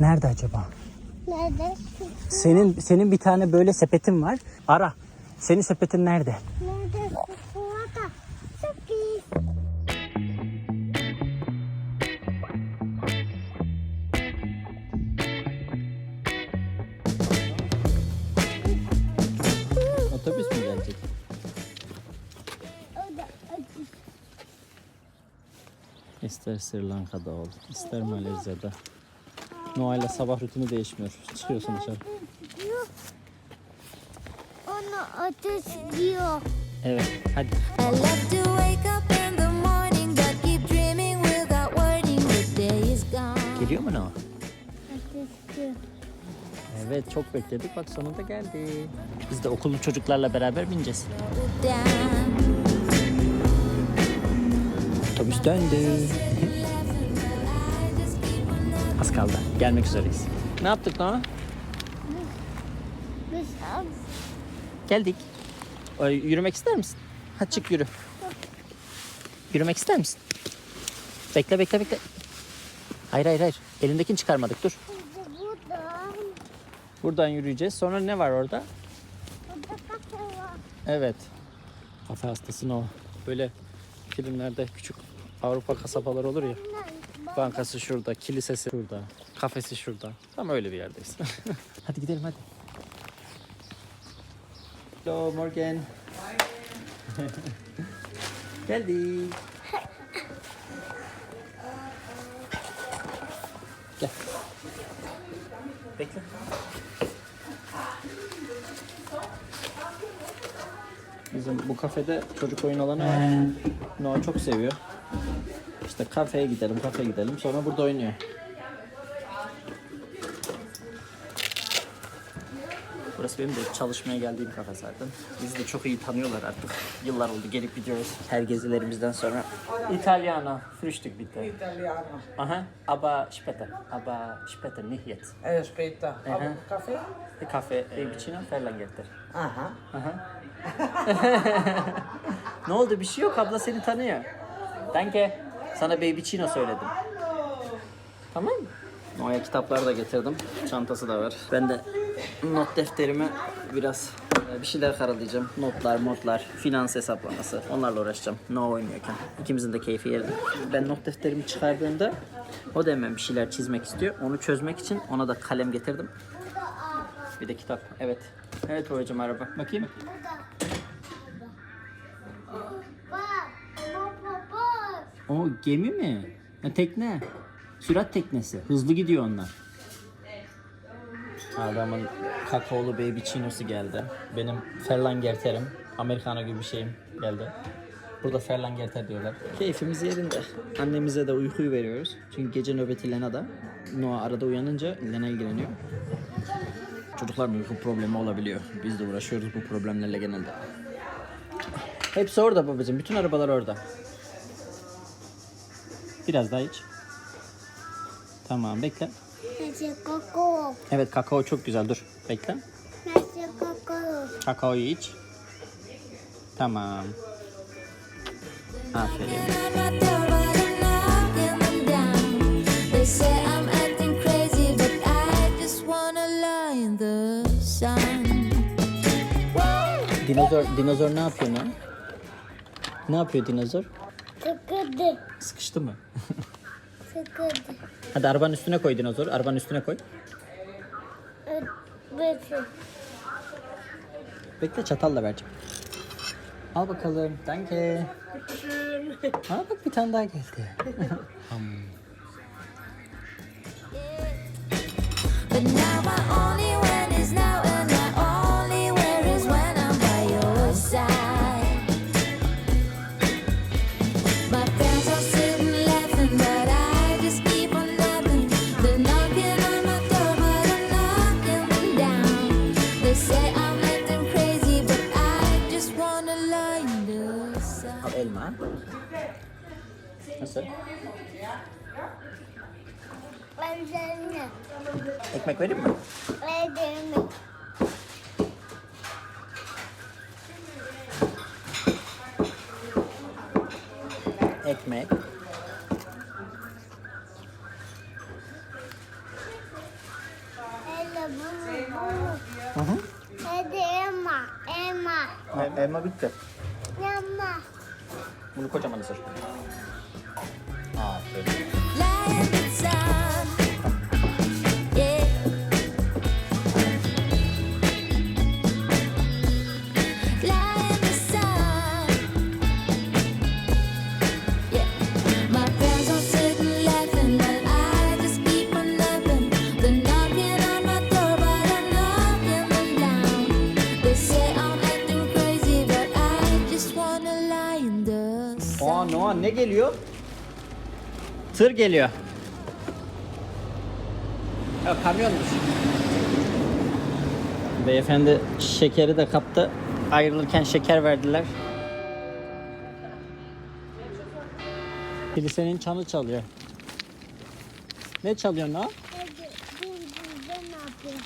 Nerede acaba? Nerede? Senin senin bir tane böyle sepetin var. Ara. Senin sepetin nerede? Nerede? Çikolata. Sürpriz. Otobüs mü gelecek? O da acı. İster Sri Lanka'da ol, ister Malezya'da. Noel'le sabah rutini değişmiyor. Çıkıyorsun dışarı. Onu ateş diyor. Evet, hadi. Geliyor mu Noah? Ateş diyor. Evet, çok bekledik. Bak sonunda geldi. Biz de okulun çocuklarla beraber bineceğiz. Otobüs döndü. Az kaldı. Gelmek üzereyiz. Ne yaptık Noah? Biz. Geldik. Ay, yürümek ister misin? Hadi çık yürü. Yürümek ister misin? Bekle bekle bekle. Hayır hayır hayır. Elindekini çıkarmadık dur. Burada. Buradan yürüyeceğiz. Sonra ne var orada? Burada kafe var. Evet. Kafe hastası o. Böyle filmlerde küçük Avrupa kasabaları olur ya. Bankası şurada, kilisesi şurada, kafesi şurada. Tam öyle bir yerdeyiz. hadi gidelim hadi. Hello Morgan. Geldik. Gel. Bekle. Bizim bu kafede çocuk oyun alanı var. Noah çok seviyor. İşte kafeye gidelim, kafeye gidelim. Sonra burada oynuyor. Burası benim de çalışmaya geldiğim kafe zaten. Bizi de çok iyi tanıyorlar artık. Yıllar oldu gelip gidiyoruz her gezilerimizden sonra. Italiano, frühstück bitte. Italiano. Aha, aber später. Aber später, nicht jetzt. Eh, aspetta. Eh. Caffè? Kafe e vicino Ferlangetter. Ah, Ne oldu? Bir şey yok. Abla seni tanıyor. Danke. Sana Baby Chino söyledim. Tamam mı? Noya kitaplar da getirdim. Çantası da var. Ben de not defterime biraz e, bir şeyler karalayacağım. Notlar, modlar, finans hesaplaması. Onlarla uğraşacağım. No oynuyorken. İkimizin de keyfi yerinde. Ben not defterimi çıkardığımda o da hemen bir şeyler çizmek istiyor. Onu çözmek için ona da kalem getirdim. Bir de kitap. Evet. Evet babacığım araba. Bakayım. Bak. O gemi mi? Ha, tekne. Sürat teknesi. Hızlı gidiyor onlar. Adamın kakaolu baby chinosu geldi. Benim Ferlangerterim. Americano gibi bir şeyim geldi. Burada Ferlangerter diyorlar. Keyfimiz yerinde. Annemize de uykuyu veriyoruz. Çünkü gece nöbeti Lena'da. Noah arada uyanınca Lena ilgileniyor. Çocukların uyku problemi olabiliyor. Biz de uğraşıyoruz bu problemlerle genelde. Hepsi orada babacığım. Bütün arabalar orada. Biraz daha iç. Tamam bekle. Nasıl kakao? Evet kakao çok güzel dur. Bekle. Nasıl kakao? Kakaoyu iç. Tamam. Aferin. Dinozor, dinozor ne yapıyor ne? Ne yapıyor dinozor? Sıkıldı. Sıkıştı mı? Sıkıldı. Hadi arabanın üstüne koy dinozor. Arabanın üstüne koy. Bütün. Bekle çatalla vereceğim. Al bakalım. Danke. Ha bak bir tane daha geldi. But now my Hı hı. Hadi elma. Elma. E- elma bitti. Elma. Bunu kocaman ısır. Aferin. Noah ne geliyor? Tır geliyor. Ya kamyonmuş. Beyefendi şekeri de kaptı. Ayrılırken şeker verdiler. Kilisenin çanı çalıyor. Ne çalıyor Noah? Hadi. Dur dur ben ne yapayım?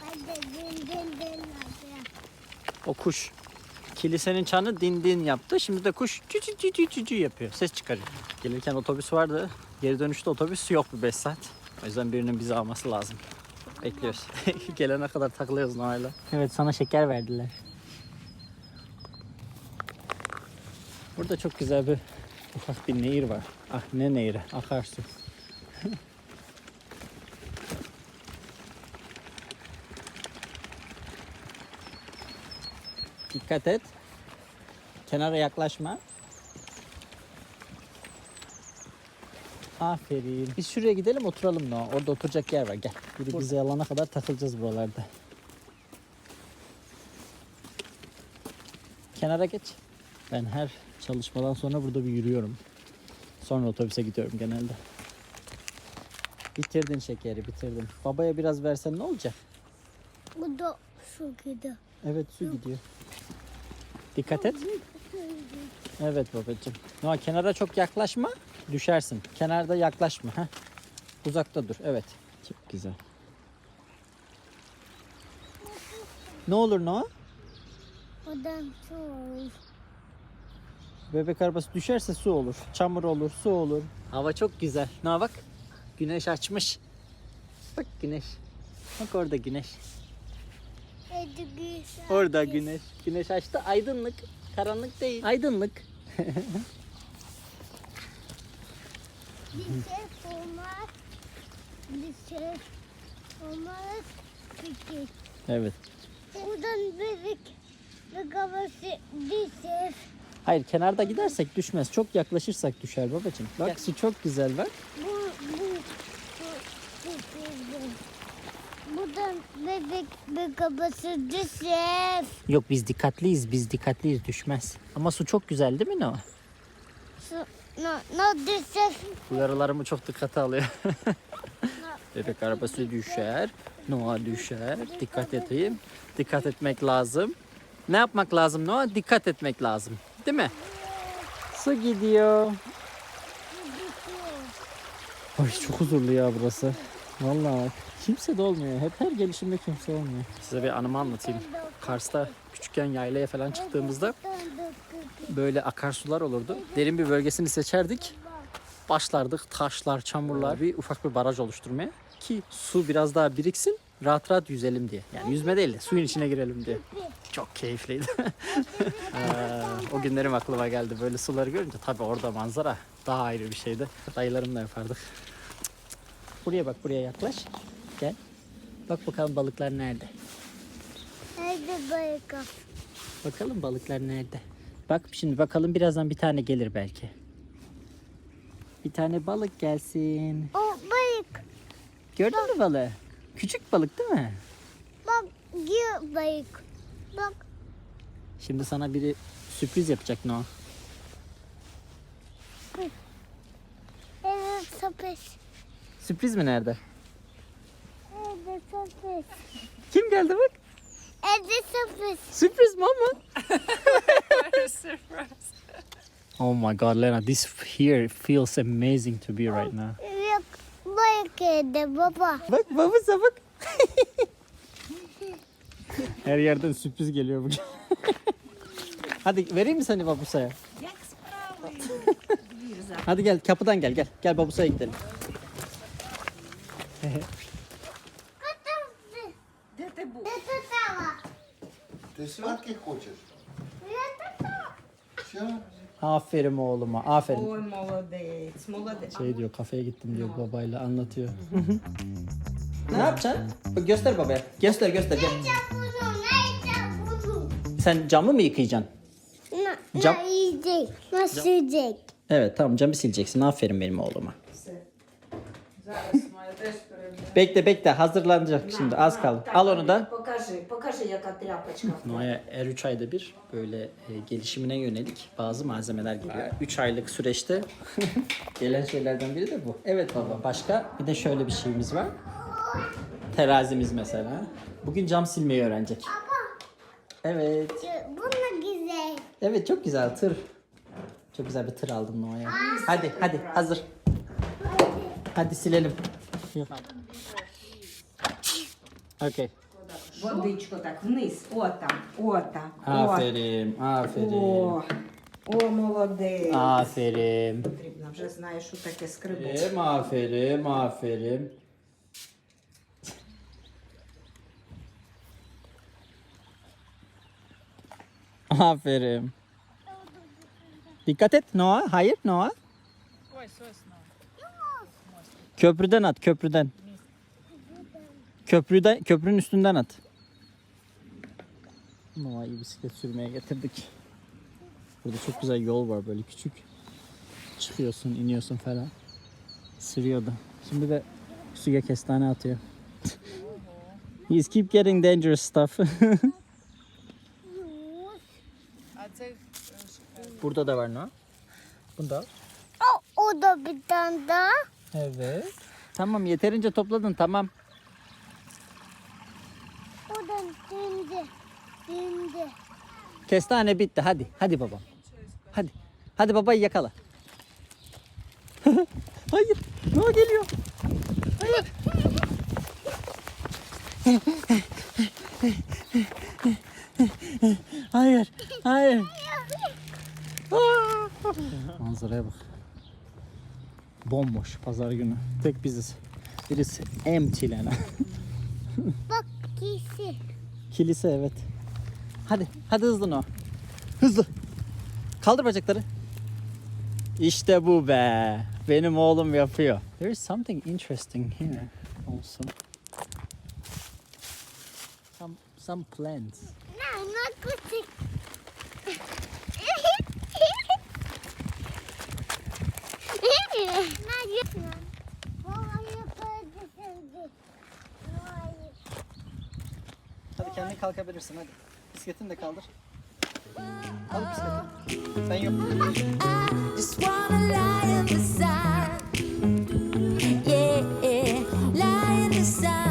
Hadi din din din ne yapayım? O kuş. Kilisenin çanı din din yaptı. Şimdi de kuş cü cü cü cü cü cü yapıyor. Ses çıkarıyor. Gelirken otobüs vardı. Geri dönüşte otobüs yok bu 5 saat. O yüzden birinin bizi alması lazım. Bekliyoruz. Gelene kadar takılıyoruz Noel'le. Evet sana şeker verdiler. Burada çok güzel bir ufak bir nehir var. Ah ne nehri? Akarsu. Dikkat et. Kenara yaklaşma. Aferin. Biz şuraya gidelim oturalım Noah. Orada oturacak yer var. Gel. Biri bizi alana kadar takılacağız buralarda. Kenara geç. Ben her çalışmadan sonra burada bir yürüyorum. Sonra otobüse gidiyorum genelde. Bitirdin şekeri bitirdin. Babaya biraz versen ne olacak? Bu da su gidiyor. Evet su gidiyor. Dikkat et. Evet babacığım. Noah kenara çok yaklaşma. Düşersin. Kenarda yaklaşma. Heh. Uzakta dur. Evet. Çok güzel. Ne olur Noah? Oradan su olur. Bebek arabası düşerse su olur. Çamur olur, su olur. Hava çok güzel. Noah bak. Güneş açmış. Bak güneş. Bak orada güneş. Hadi güzel. Orada güneş. Güneş açtı. Aydınlık. Karanlık değil. Aydınlık. Bir şey olmaz. Bir şey olmaz. Küçük. Evet. Buradan bebek ve kafası düşer. Hayır kenarda gidersek düşmez. Çok yaklaşırsak düşer babacığım. Bak su çok güzel bak. Bu, bu, bu, düşürdüm. Buradan bebek ve kafası düşer. Yok biz dikkatliyiz. Biz dikkatliyiz düşmez. Ama su çok güzel değil mi Noah? Su, no, no düşer. Uyarılarımı çok dikkate alıyor. Bebek arabası düşer. Noah düşer. Dikkat edeyim. Dikkat etmek lazım. Ne yapmak lazım Noah? Dikkat etmek lazım. Değil mi? Su gidiyor. Ay çok huzurlu ya burası. Vallahi. Kimse de olmuyor. Hep her gelişimde kimse olmuyor. Size bir anımı anlatayım. Kars'ta küçükken yaylaya falan çıktığımızda böyle akarsular olurdu. Derin bir bölgesini seçerdik. Başlardık taşlar, çamurlar bir ufak bir baraj oluşturmaya ki su biraz daha biriksin rahat rahat yüzelim diye. Yani yüzme değil de suyun içine girelim diye. Çok keyifliydi. Ee, o günlerim aklıma geldi. Böyle suları görünce tabii orada manzara daha ayrı bir şeydi. Dayılarımla yapardık. Buraya bak buraya yaklaş. Gel. Bak bakalım balıklar nerede. Hadi balık. Bakalım balıklar nerede. Bak şimdi bakalım birazdan bir tane gelir belki. Bir tane balık gelsin. O balık. Gördün mü balığı? Küçük balık değil mi? Bak gir balık. Bak Şimdi sana biri sürpriz yapacak Noah. evet sapış. Sürpriz mi nerede? Evet sapış. Kim geldi bak? Evet sapış. Sürpriz mi ama? Oh my god Lena, this here feels amazing to be right now. Yok balık evde baba. Bak babası bak. Her yerden sürpriz geliyor bugün. Hadi vereyim mi seni babusaya? Hadi gel kapıdan gel gel. Gel babusaya gidelim. Де ти був? Это сало. Ти сладкий хочеш? Это сало. Все. Aferin oğluma. Aferin. Ой, молодець, молодець. Şey diyor kafeye gittim diyor babayla anlatıyor. ne yapacaksın? Bak göster babaya. Göster göster gel. Это буду, на это буду. Sen camı mı yıkayacaksın? На, Jump. на язык, на язык. Evet tamam camı sileceksin. Aferin benim oğluma. Зараз моя теж перевіряє. Bekle bekle hazırlanacak şimdi az kaldı. Al onu da. Покажи, покажи, яка тряпочка. Noah'ya her 3 ayda bir böyle e, gelişimine yönelik bazı malzemeler geliyor. 3 aylık süreçte gelen şeylerden biri de bu. Evet baba başka bir de şöyle bir şeyimiz var. Terazimiz mesela. Bugün cam silmeyi öğrenecek. Evet. Bunu güzel. Evet çok güzel tır. Çok güzel bir tır aldım Noah'ya. Hadi hadi hazır. Hadi silelim. Окей. Водичку так, вниз. Отак. Отак. Аферім, аферім. О, о, молодець. Аферім. Потрібно вже знаєш, що таке скребок. Ем, аферім, аферім. Aferin. Dikkat et Noah. Hayır Noah. Oy. Köprüden at, köprüden. Köprüden, köprünün üstünden at. Noah'yı bisiklet sürmeye getirdik. Burada çok güzel yol var böyle küçük. Çıkıyorsun, iniyorsun falan. Sürüyordu. Şimdi de suya kestane atıyor. He's keep getting dangerous stuff. Burada da var Noah. Bunda. O, o da bir tane daha. Evet. Tamam yeterince topladın tamam. O da döndü. Döndü. Kestane bitti hadi. Hadi babam. Hadi. Hadi babayı yakala. Hayır. Noah geliyor. Hayır. Hayır. Hayır. Manzaraya bak. Bomboş pazar günü. Tek biziz. Birisi empty lan. Bak kişi. Kilise evet. Hadi, hadi hızlı Noah. Hızlı. Kaldır bacakları. İşte bu be. Benim oğlum yapıyor. There is something interesting here also. Some some plants. No, not good. Hadi kendin kalkabilirsin hadi. Bisikletini de kaldır. Al bisikleti. Sen yok. Sun. Yeah, lie in the sun.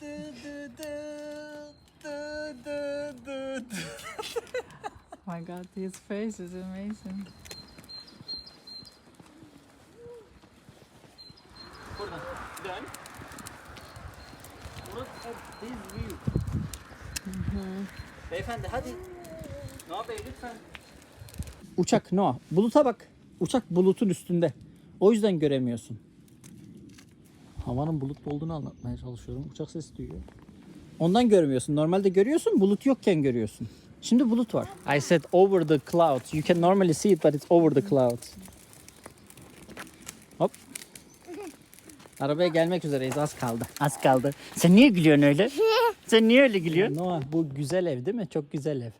Dı dı dı dı dı dı dı dı. Oh my god, his face is amazing. Buradan dön. Burası this view. Beyefendi hadi. Noah Bey lütfen. Uçak Noah. Buluta bak. Uçak bulutun üstünde. O yüzden göremiyorsun. Havanın bulutlu olduğunu anlatmaya çalışıyorum. Uçak sesi duyuyor. Ondan görmüyorsun. Normalde görüyorsun. Bulut yokken görüyorsun. Şimdi bulut var. I said over the clouds. You can normally see it but it's over the clouds. Hop. Arabaya gelmek üzereyiz. Az kaldı. Az kaldı. Sen niye gülüyorsun öyle? Sen niye öyle gülüyorsun? Noah bu güzel ev değil mi? Çok güzel ev.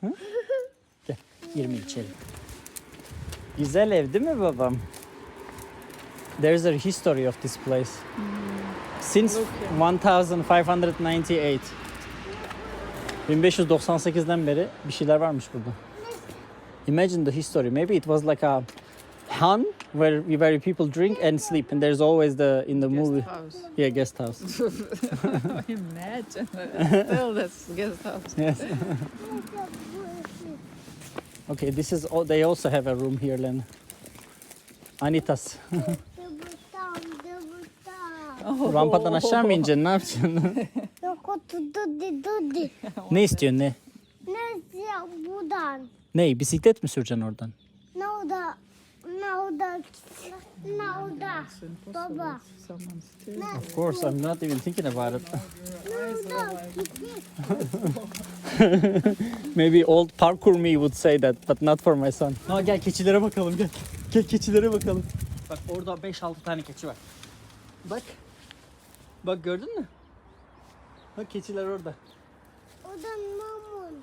Hı? Gel 20 içelim. Güzel ev değil mi babam? There's a history of this place. Mm. Since 1598. 1598'den beri bir şeyler varmış burada. Imagine the history. Maybe it was like a han where where people drink and sleep and there's always the in the movie House. yeah guest house. Imagine. Still, that's guest house. Yes. Okay, this is. Oh, they also have a room here, Len. Anitas. Rampadan aşağı mı ineceksin? Ne yapacaksın? Ne istiyorsun ne? Ne buradan? Ne? Bisiklet mi süreceksin oradan? Ne orada? Ne orada? Ne orada? Baba. Of course, I'm not even thinking about it. Maybe old parkour me would say that, but not for my son. No, gel keçilere bakalım gel. Gel keçilere bakalım. Bak orada 5-6 tane keçi var. Bak. Bak gördün mü? Bak keçiler orada. Orada mamun.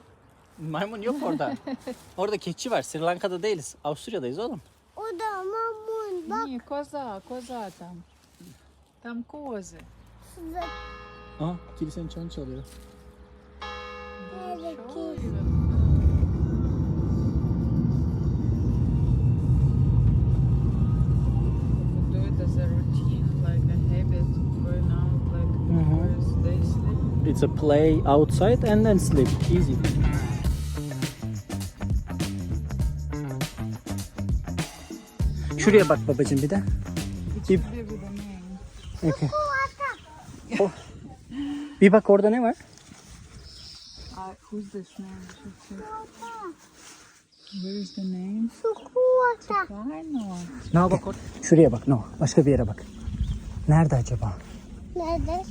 Maymun yok orada. orada keçi var. Sri Lanka'da değiliz. Avusturya'dayız oğlum. Orada mamun. Bak Ні, коза, коза там. Там кози. size. Aha kilisenin çanı çalıyor. Nerede ki? Do It's a play outside and then sleep. Easy. Şuraya bak babacığım bir de. Bir. Okay. Oh. Bir bak orada ne var? Who's this the name? No bak. Şuraya bak no. Başka bir yere bak. Nerede acaba? Nerede?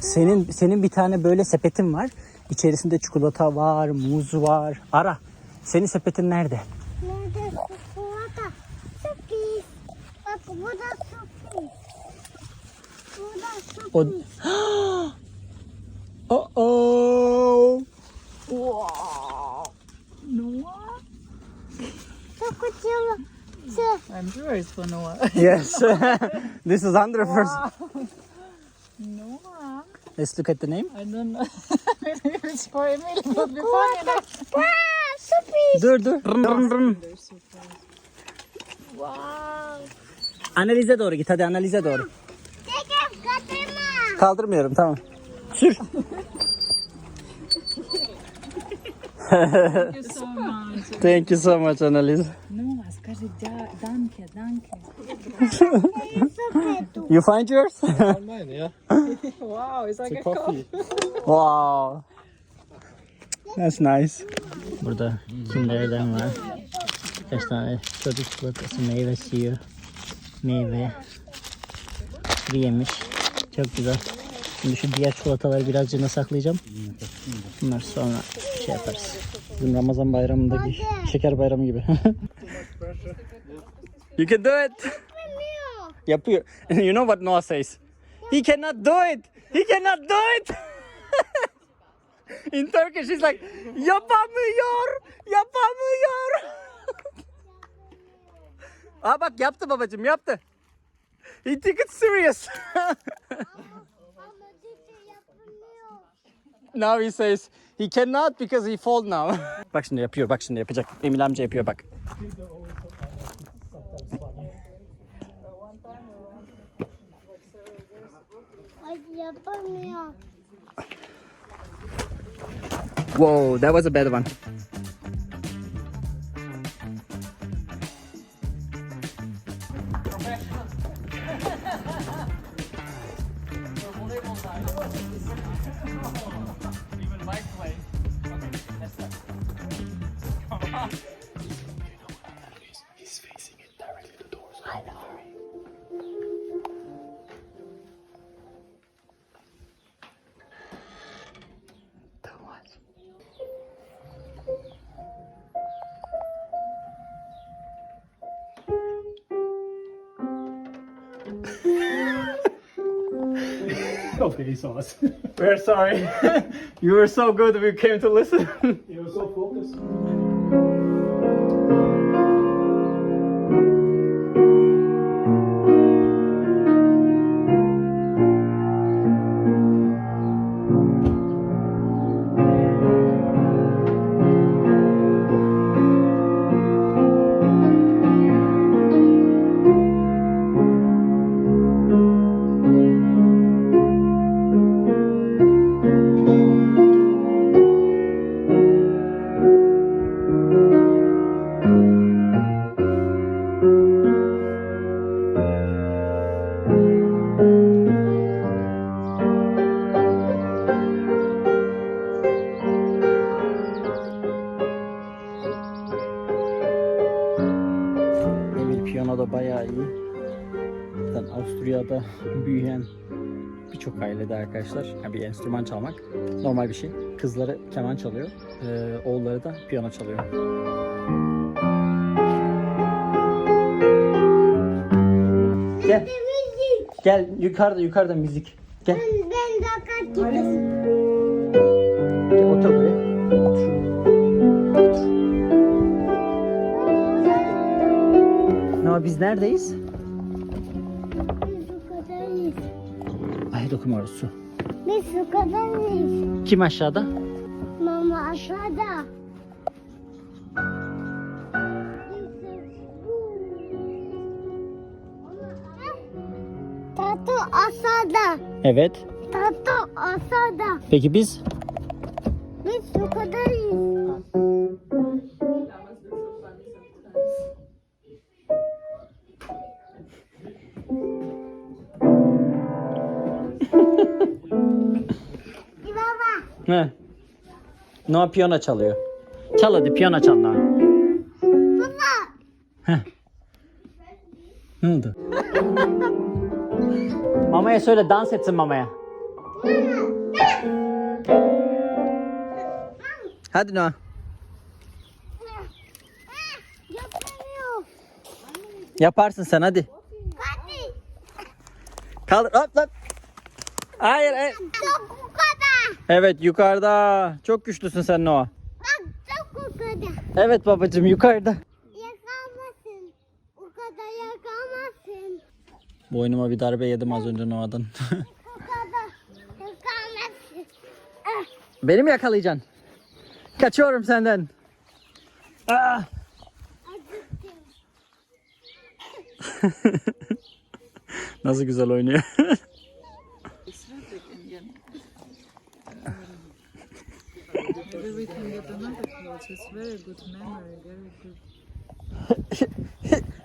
Senin senin bir tane böyle sepetin var. İçerisinde çikolata var, muz var. Ara. Senin sepetin nerede? Nerede çikolata? Sürpriz. Bak bu da sürpriz. Bu da sürpriz. O Oh oh. Noah? Çok acılı. I'm sure it's for Noah. Yes. This is under first. Noah? Let's look at the name. I don't know. İt's for Emil. It would be funny sürpriz. Dur dur. Rın rın rın. Wow. Analize doğru git hadi analize doğru. Çekip kaçırma. Kaldırmıyorum tamam. Sür. Thank you so much. Thank you so much Analize. Noah, скажи да- danke, danke. You find yours? Online, yeah. Wow, it's like It's a coffee. wow. That's nice. Burada kimlerden var? Kaç tane çocuk çikolatası, meyve suyu, meyve, kuru yemiş. Çok güzel. Şimdi şu diğer çikolataları birazcık saklayacağım. Bunlar sonra şey yaparız. Bizim Ramazan bayramındaki şeker bayramı gibi. you can do it. Yapıyor. You know what Noah says? He cannot do it. He cannot do it. In Turkish he's like yapamıyor. Yapamıyor. Aa bak yaptı babacığım yaptı. He took it serious. Now he says he cannot because he fall now. bak şimdi yapıyor bak şimdi yapacak. Emil amca yapıyor bak. Ay yapamıyor. Whoa, that was a bad one. Saw us. We're sorry. you were so good we came to listen. you were so focused. Piyano da bayağı iyi. Zaten Avusturya'da büyüyen birçok ailede arkadaşlar yani bir enstrüman çalmak normal bir şey. Kızları keman çalıyor, ee, oğulları da piyano çalıyor. Gel, gel yukarıda yukarıda müzik. Gel, Ben de gidesim. gel otur buraya. Biz neredeyiz? Biz kadarıyız. Ay dokunma su. Biz su. Kim aşağıda? Mama aşağıda. Tatu aşağıda. Evet. Tatu aşağıda. Peki biz? Biz su kadarıyız. Ne? Noah piyano çalıyor. Çal hadi piyano çal Noah. Baba. Ne oldu? mamaya söyle dans etsin mamaya. Hadi Noah. Yaparsın sen hadi. Hadi. Kaldır hop hop. Hayır, hayır. Evet yukarıda. Çok güçlüsün sen Noah. Bak çok bu kadar. Evet babacığım yukarıda. Yakamazsın. O kadar yakamazsın. Boynuma bir darbe yedim az önce Noah'dan. O kadar yakamazsın. Ah, Beni mi yakalayacaksın? Kaçıyorum senden. Ah! acıktım. Nasıl güzel oynuyor.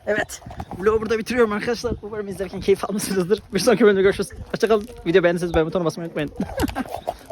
Evet. Vlogu burada bitiriyorum arkadaşlar. Umarım izlerken keyif almışsınızdır. Bir sonraki bölümde görüşürüz. Hoşçakalın. Video beğendiyseniz beğen butonuna basmayı unutmayın.